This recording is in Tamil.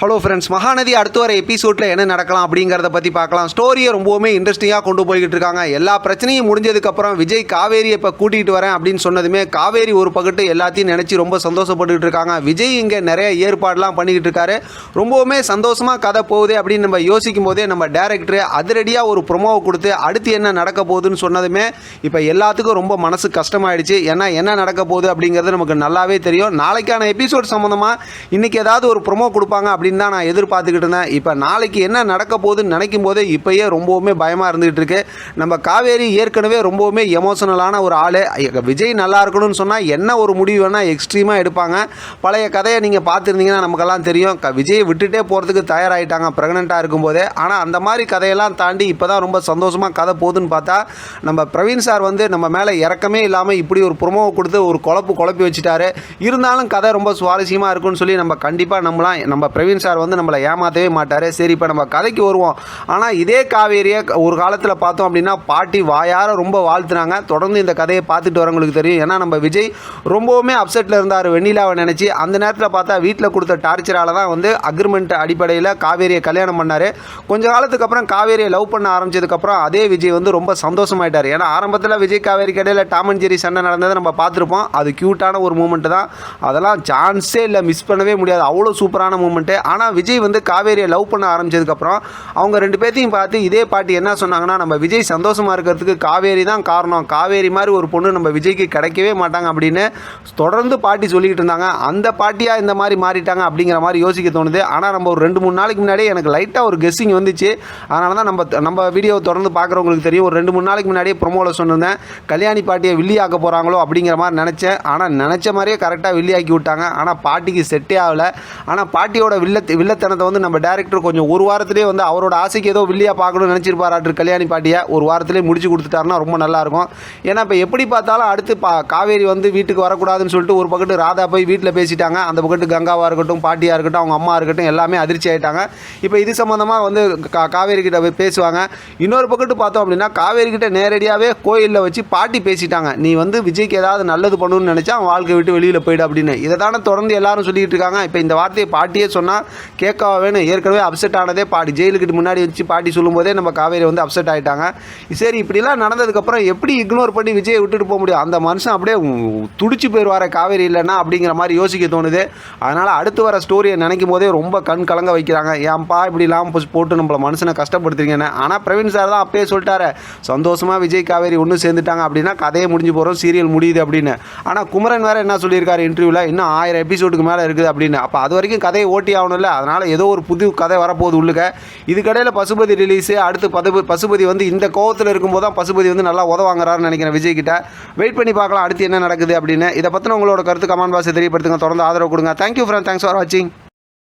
ஹலோ ஃப்ரெண்ட்ஸ் மகாநதி அடுத்து வர எபிசோடில் என்ன நடக்கலாம் அப்படிங்கிறத பற்றி பார்க்கலாம். ஸ்டோரியை ரொம்பவுமே இன்ட்ரெஸ்டிங்காக கொண்டு போய்கிட்டு இருக்காங்க. எல்லா பிரச்சனையும் முடிஞ்சதுக்கப்புறம் விஜய் காவேரியை இப்போ கூட்டிகிட்டு வரேன் அப்படின்னு சொன்னதுமே காவேரி ஒரு பக்கத்து எல்லாத்தையும் நினச்சி ரொம்ப சந்தோஷப்பட்டுக்கிட்டு இருக்காங்க. விஜய் இங்கே நிறைய ஏற்பாடுலாம் பண்ணிக்கிட்டு இருக்காரு. ரொம்பவுமே சந்தோஷமாக கதை போகுது அப்படின்னு நம்ம யோசிக்கும் போதே நம்ம டேரக்டர் அதிரடியாக ஒரு ப்ரொமோவை கொடுத்து அடுத்து என்ன நடக்க போகுதுன்னு சொன்னதுமே இப்போ எல்லாத்துக்கும் ரொம்ப மனசு கஷ்டமாயிடுச்சு. ஏன்னா என்ன நடக்க போகுது அப்படிங்கிறது நமக்கு நல்லாவே தெரியும். நாளைக்கான எபிசோட் சம்மந்தமாக இன்றைக்கி ஏதாவது ஒரு ப்ரொமோ கொடுப்பாங்க அப்படின்னு தான் நான் எதிர்பார்த்துக்கிட்டு இருந்தேன். இப்போ நாளைக்கு என்ன நடக்க போகுதுன்னு நினைக்கும் போதே இப்போயே ரொம்பவுமே பயமாக இருந்துகிட்டு இருக்கு. நம்ம காவேரி ஏற்கனவே ரொம்பவுமே எமோஷனலான ஒரு ஆள். விஜய் நல்லா இருக்கணும்னு சொன்னால் என்ன ஒரு முடிவு வேணால் எக்ஸ்ட்ரீமாக எடுப்பாங்க. பழைய கதையை நீங்கள் பார்த்துருந்தீங்கன்னா நமக்கெல்லாம் தெரியும். க- விஜயை விட்டுட்டே போகிறதுக்கு தயாராகிட்டாங்க ப்ரெக்னெண்ட்டாக இருக்கும்போதே ஆனால் அந்த மாதிரி கதையெல்லாம் தாண்டி இப்போ தான் ரொம்ப சந்தோஷமாக கதை போகுதுன்னு பார்த்தா நம்ம பிரவீன் சார் வந்து நம்ம மேலே இறக்கமே இல்லாமல் இப்படி ஒரு ப்ரொமோவை கொடுத்து ஒரு குழப்பு குழப்பி வச்சுட்டாரு. இருந்தாலும் கதை ரொம்ப சுவாரஸ்யமாக இருக்கும்னு சொல்லி நம்ம கண்டிப்பாக நம்பலாம். நம்ம பிரவீன் சார் வந்து நம்மளை ஏமாற்றவே மாட்டார். சரி இப்போ நம்ம கதைக்கு வருவோம். ஆனால் இதே காவேரியை ஒரு காலத்தில் பார்த்தோம் அப்படின்னா பாட்டி வாயார ரொம்ப வாழ்த்துனாங்க. தொடர்ந்து இந்த கதையை பார்த்துட்டு வரவங்களுக்கு தெரியும். ஏன்னா நம்ம விஜய் ரொம்பவுமே அப்செட்டில் இருந்தார் வெண்ணிலாவை நினச்சி. அந்த நேரத்தில் பார்த்தா வீட்டில் கொடுத்த டார்ச்சரால் தான் வந்து அக்ரிமெண்ட் அடிப்படையில் காவேரியை கல்யாணம் பண்ணார். கொஞ்ச காலத்துக்கு அப்புறம் காவேரியை லவ் பண்ண ஆரம்பிச்சதுக்கப்புறம் அதே விஜய் வந்து ரொம்ப சந்தோஷமாயிட்டார். ஏன்னா ஆரம்பத்தில் விஜய் காவேரி கடையில் டாம் அண்ட் ஜெரி சண்டை நடந்ததை நம்ம பார்த்துருப்போம். அது க்யூட்டான ஒரு மூமெண்ட்டு தான். அதெல்லாம் சான்ஸே இல்லை மிஸ் பண்ணவே முடியாது. அவ்வளோ சூப்பரான மூமெண்ட்டு ஆனால் விஜய் வந்து காவேரியை லவ் பண்ண ஆரம்பிச்சதுக்கப்புறம் அவங்க ரெண்டு பேர்த்தையும் பார்த்து இதே பாட்டி என்ன சொன்னாங்கன்னா நம்ம விஜய் சந்தோஷமாக இருக்கிறதுக்கு காவேரி தான் காரணம். காவேரி மாதிரி ஒரு பொண்ணு நம்ம விஜய்க்கு கிடைக்கவே மாட்டாங்க அப்படின்னு தொடர்ந்து பாட்டி சொல்லிக்கிட்டு இருந்தாங்க. அந்த பாட்டியாக இந்த மாதிரி மாறிட்டாங்க அப்படிங்கிற மாதிரி யோசிக்க தோணுது. ஆனால் நம்ம ஒரு ரெண்டு மூணு நாளைக்கு முன்னாடியே எனக்கு லைட்டாக ஒரு கெஸ்ஸிங் வந்துச்சு. அதனால தான் நம்ம நம்ம வீடியோவை தொடர்ந்து பார்க்குறவங்களுக்கு தெரியும். ஒரு ரெண்டு மூணு நாளைக்கு முன்னாடியே ப்ரொமோவில் சொன்னிருந்தேன் கல்யாணி பாட்டியை வில்லியாக்க போகிறாங்களோ அப்படிங்கிற மாதிரி நினச்சேன். ஆனால் நினச்ச மாதிரியே கரெக்டாக வில்லியாக்கி விட்டாங்க. ஆனால் பாட்டிக்கு செட்டே ஆகலை. ஆனால் பாட்டியோட வில்ல வில்லத்தனத்தை வந்து நம்ம டேரக்டர் கொஞ்சம் ஒரு வாரத்திலே வந்து அவரோட ஆசைக்கு ஏதோ வில்லியா பார்க்கணும்னு நினச்சிருப்பாராட்டு கல்யாணி பாட்டியை ஒரு வாரத்திலே முடிச்சு கொடுத்துட்டாருன்னா ரொம்ப நல்லாயிருக்கும் ஏன்னா இப்போ எப்படி பார்த்தாலும் அடுத்து பா காவேரி வந்து வீட்டுக்கு வரக்கூடாதுன்னு சொல்லிட்டு ஒரு பக்கத்து ராதா போய் வீட்டில் பேசிட்டாங்க. அந்த பக்கத்து கங்காவாக இருக்கட்டும் பாட்டியாக இருக்கட்டும் அவங்க அம்மா இருக்கட்டும் எல்லாமே அதிர்ச்சி ஆகிட்டாங்க இப்போ இது சம்மந்தமாக வந்து கா காவேரி கிட்ட போய் பேசுவாங்க. இன்னொரு பக்கத்து பார்த்தோம் அப்படின்னா காவேரி கிட்ட நேரடியாகவே கோயிலில் வச்சு பாட்டி பேசிட்டாங்க. நீ வந்து விஜய்க்கு ஏதாவது நல்லது பண்ணணும்னு நினச்சா அவன் வாழ்க்கை விட்டு வெளியில் போயிடு அப்படின்னு. இதை தானே தொடர்ந்து எல்லாரும் சொல்லிக்கிட்டு இருக்காங்க. இப்போ இந்த வார்த்தையை பாட்டியே சொன்னால் கேட்காவேன்னு ஏற்கனவே அப்செட் ஆனதே பாட்டி. ஜெயிலுக்கு முன்னாடி வச்சு பாட்டி சொல்லும்போதே நம்ம காவேரி வந்து அப்செட் ஆகிட்டாங்க சரி இப்படிலாம் நடந்ததுக்கப்புறம் எப்படி இக்னோர் பண்ணி விஜயை விட்டுட்டு போக முடியும்? அந்த மனுஷன் அப்படியே துடிச்சு போயிடுவார காவேரி இல்லைன்னா அப்படிங்கிற மாதிரி யோசிக்க தோணுது. அதனால் அடுத்து வர ஸ்டோரியை நினைக்கும் போதே ரொம்ப கண் கலங்க வைக்கிறாங்க. ஏன்ப்பா இப்படிலாம் போட்டு நம்மள மனுஷனை கஷ்டப்படுத்துறீங்கன்னு. ஆனால் பிரவீன் சார் தான் அப்பயே சொல்லிட்டாரு சந்தோஷமாக விஜய் காவேரி ஒன்று சேர்ந்துட்டாங்க அப்படின்னா கதையை முடிஞ்சு போகிறோம் சீரியல் முடியுது அப்படின்னு. ஆனால் குமரன் வேறு என்ன சொல்லியிருக்காரு இன்டர்வியூவில் இன்னும் ஆயிரம் எபிசோடுக்கு மேலே இருக்குது அப்படின்னு. அப்போ அது வரைக்கும் கதையை ஓட்டி இல்லை அதனால் ஏதோ ஒரு புது கதை வரப்போகுது உள்ளுக்க இதுக்கடையில் பசுபதி ரிலீஸு அடுத்து பதுபு பசுபதி வந்து இந்த கோவத்தில் இருக்கும்போது தான் பசுபதி வந்து நல்லா உதவாங்கிறாருன்னு நினைக்கிறேன் விஜய் கிட்ட வெயிட் பண்ணி பார்க்கலாம் அடுத்து என்ன நடக்குது அப்படின்னு. இதை பற்றின உங்களோட கருத்து கமெண்ட் பாக்ஸை தெரியப்படுத்துங்க. தொடர்ந்து ஆதரவு கொடுங்க. தேங்க்யூ ஃப்ரெண்ட் தேங்க்ஸ் ஃபார் வாட்சிங்